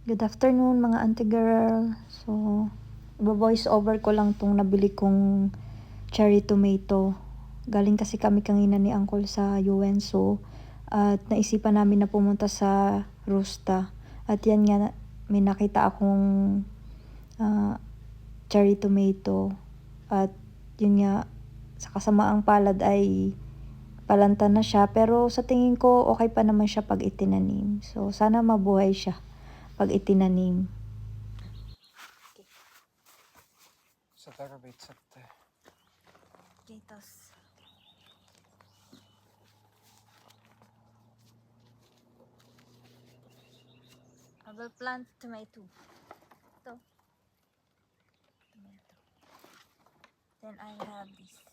Good afternoon mga auntie girl. So, voice over ko lang tong nabili kong cherry tomato. Galing kasi kami kanina ni Uncle sa Yuenso at naisipan namin na pumunta sa Rusta. At yan nga, may nakita akong ah, cherry tomato. At yun nga, sa kasamaang palad ay palanta na siya. Pero sa tingin ko, okay pa naman siya pag itinanim. So, sana mabuhay siya pag itinanim. Sitä tarvitsette. Kiitos. I will plant tomato. Ito. Tomato. Then I have this.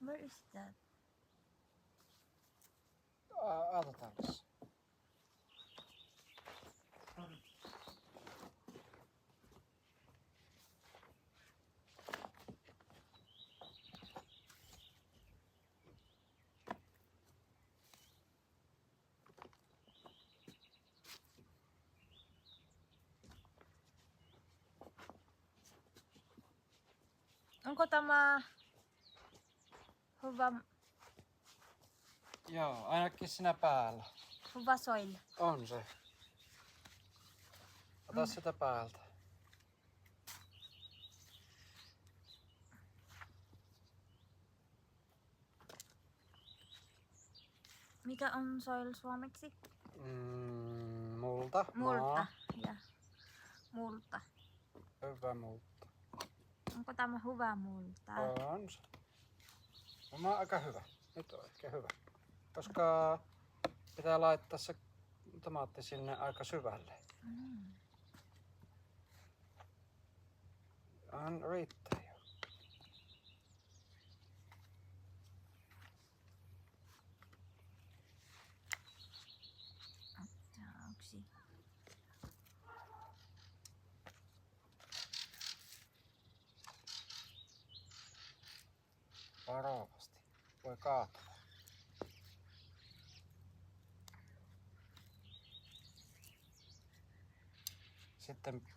Where is that? Onko tämä hyvä, Joo, ainakin sinä päällä. hyvä soil? On se. Ota sitä päältä. Mikä on soil suomeksi? Mm, multa. Multa. Maa. Ja multa. Hyvä multa. Onko tämä hyvä multa? On se. Tämä on aika hyvä. Nyt on ehkä hyvä. Koska pitää laittaa se tomaatti sinne aika syvälle. Mm. On riittää septiembre.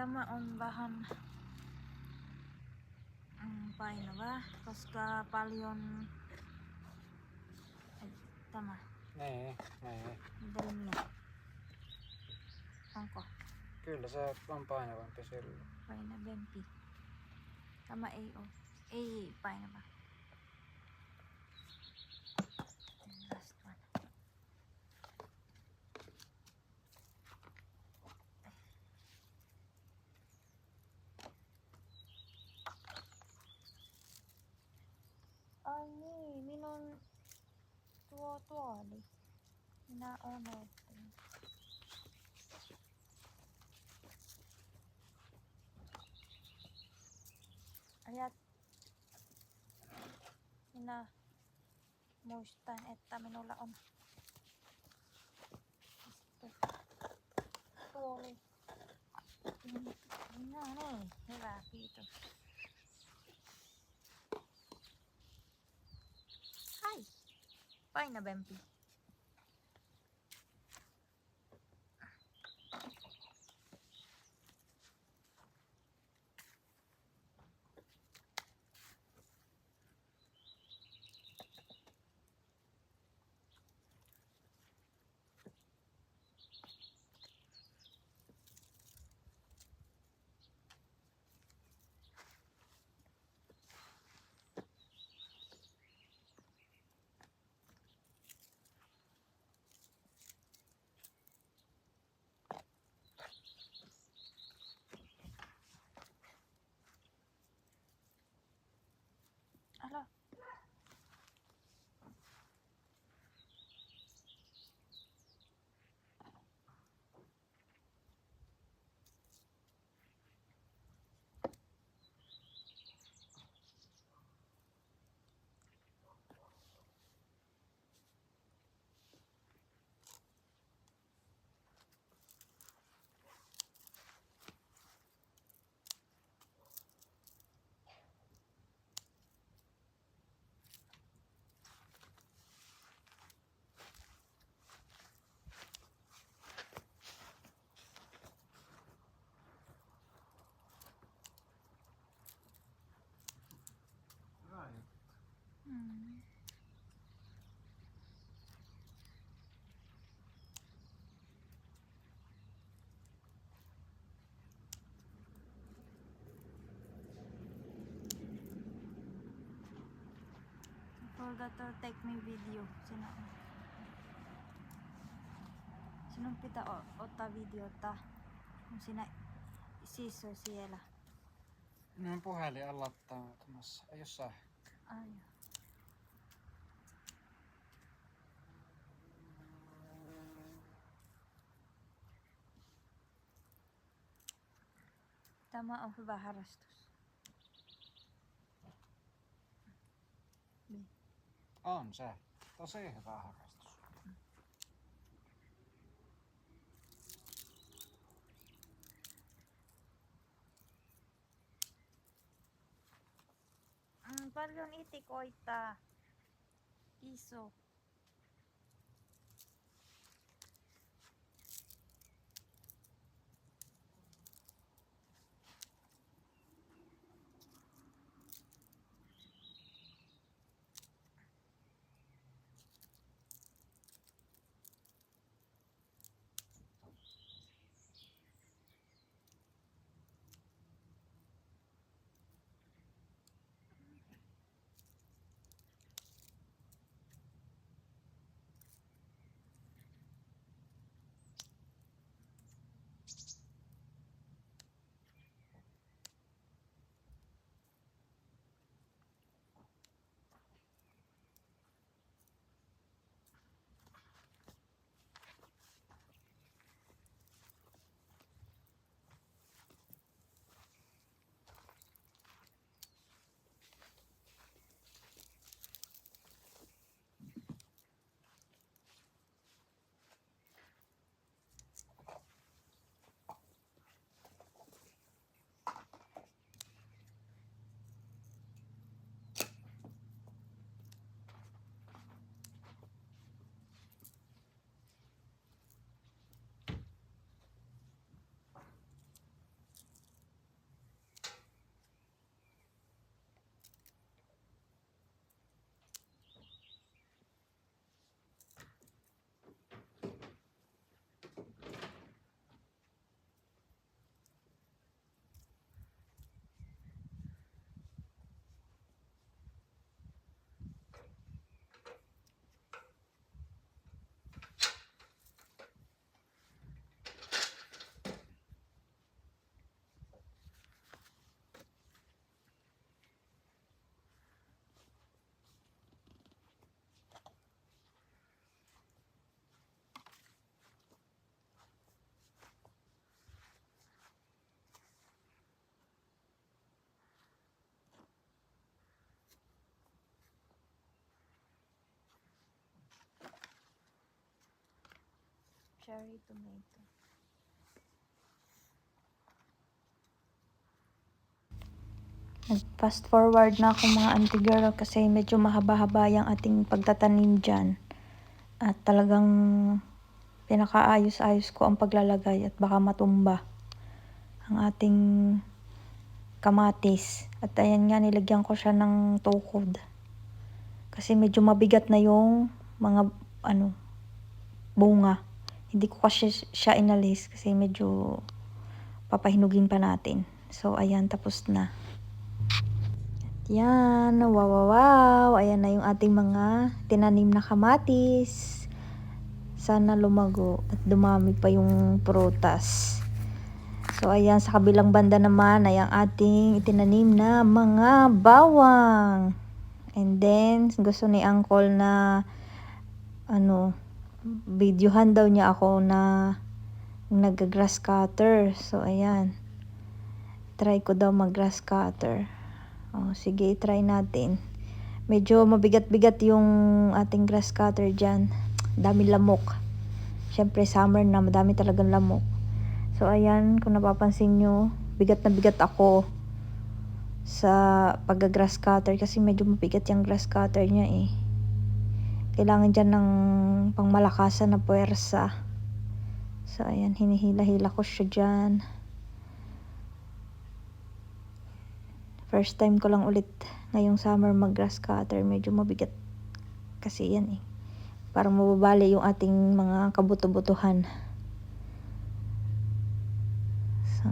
Tämä on vähän mm, painava, koska paljon tämä niin, niin. delmiä. Onko Kyllä se on painavampi silloin. painavampi? Tämä ei ole. Ei painava. not o natin. Ayan. minä Muistan, että minulla on tuoli. No niin, hyvä, kiitos. Ai, painavempi. Forgot to take me video. Sina Sinumpita o ota video ta. Kun sinä sisso siellä. Minun puhelin on latautumassa. Ei oo sähköä. Ai. Tämä on hyvä harrastus. On se. Tosi hyvä harrastus. Mm, paljon itikoita. Iso. Cherry tomato. Nag-fast forward na ako mga auntie girl kasi medyo mahaba-haba yung ating pagtatanim dyan. At talagang pinakaayos-ayos ko ang paglalagay at baka matumba ang ating kamatis. At ayan nga, nilagyan ko siya ng tukod. Kasi medyo mabigat na yung mga ano bunga. Hindi ko kasi siya inalis kasi medyo papahinugin pa natin. So, ayan, tapos na. Yan, wow, wow, wow. Ayan na yung ating mga tinanim na kamatis. Sana lumago at dumami pa yung prutas. So, ayan, sa kabilang banda naman ay ang ating itinanim na mga bawang. And then, gusto ni Uncle na ano, videohan daw niya ako na nag-grass cutter. So, ayan. Try ko daw mag-grass cutter. Oh, sige, try natin. Medyo mabigat-bigat yung ating grass cutter dyan. Dami lamok. Siyempre, summer na, madami talagang lamok. So, ayan, kung napapansin nyo, bigat na bigat ako sa pag-grass cutter kasi medyo mabigat yung grass cutter niya eh. Kailangan dyan ng pangmalakasan na puwersa. So, ayan, hinihila-hila ko siya dyan. First time ko lang ulit ngayong summer mag-grass cutter. Medyo mabigat kasi yan eh. Parang mababali yung ating mga kabuto-butuhan. So,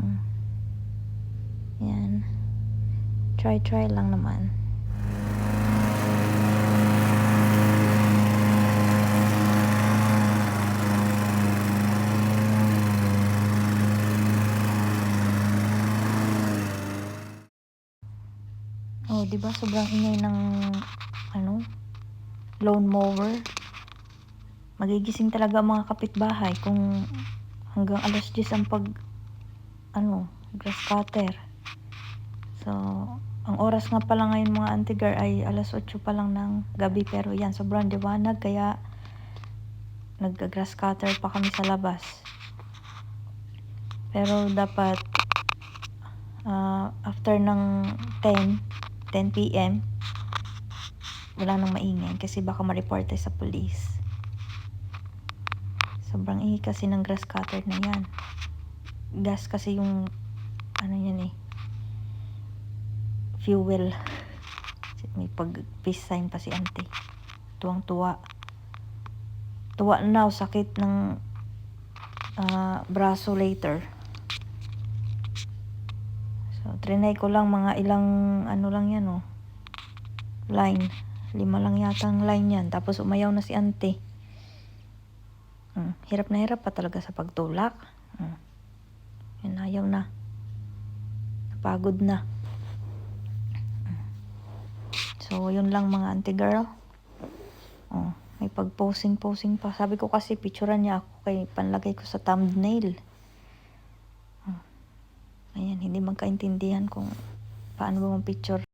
yan. Try-try lang naman. 'Di ba sobrang ingay ng ano, lawn mower. Magigising talaga ang mga kapitbahay kung hanggang alas 10 ang pag ano, grass cutter. So, ang oras nga pala ngayon mga antigar ay alas 8 pa lang ng gabi pero yan, sobrang liwanag kaya nag-grass cutter pa kami sa labas. Pero dapat ah, after ng 10, 10 p.m. wala nang maingay kasi baka ma-report sa police. Sobrang ingay kasi ng grass cutter na yan. Gas kasi yung ano yan eh fuel. May pag peace sign pa si ante. Tuwang tuwa. Na sakit ng ah, braso later. Trinay ko lang mga ilang ano lang yan oh. Line. Lima lang yata ang line yan. Tapos umayaw na si ante. Hmm, hirap na hirap pa talaga sa pagtulak. Hmm. Yan, ayaw na. Napagod na. Hmm. So, yun lang mga auntie girl. Oh, may pag-posing-posing pa. Sabi ko kasi picturean niya ako kay panlagay ko sa thumbnail. Ayan, hindi magkaintindihan kung paano ba picture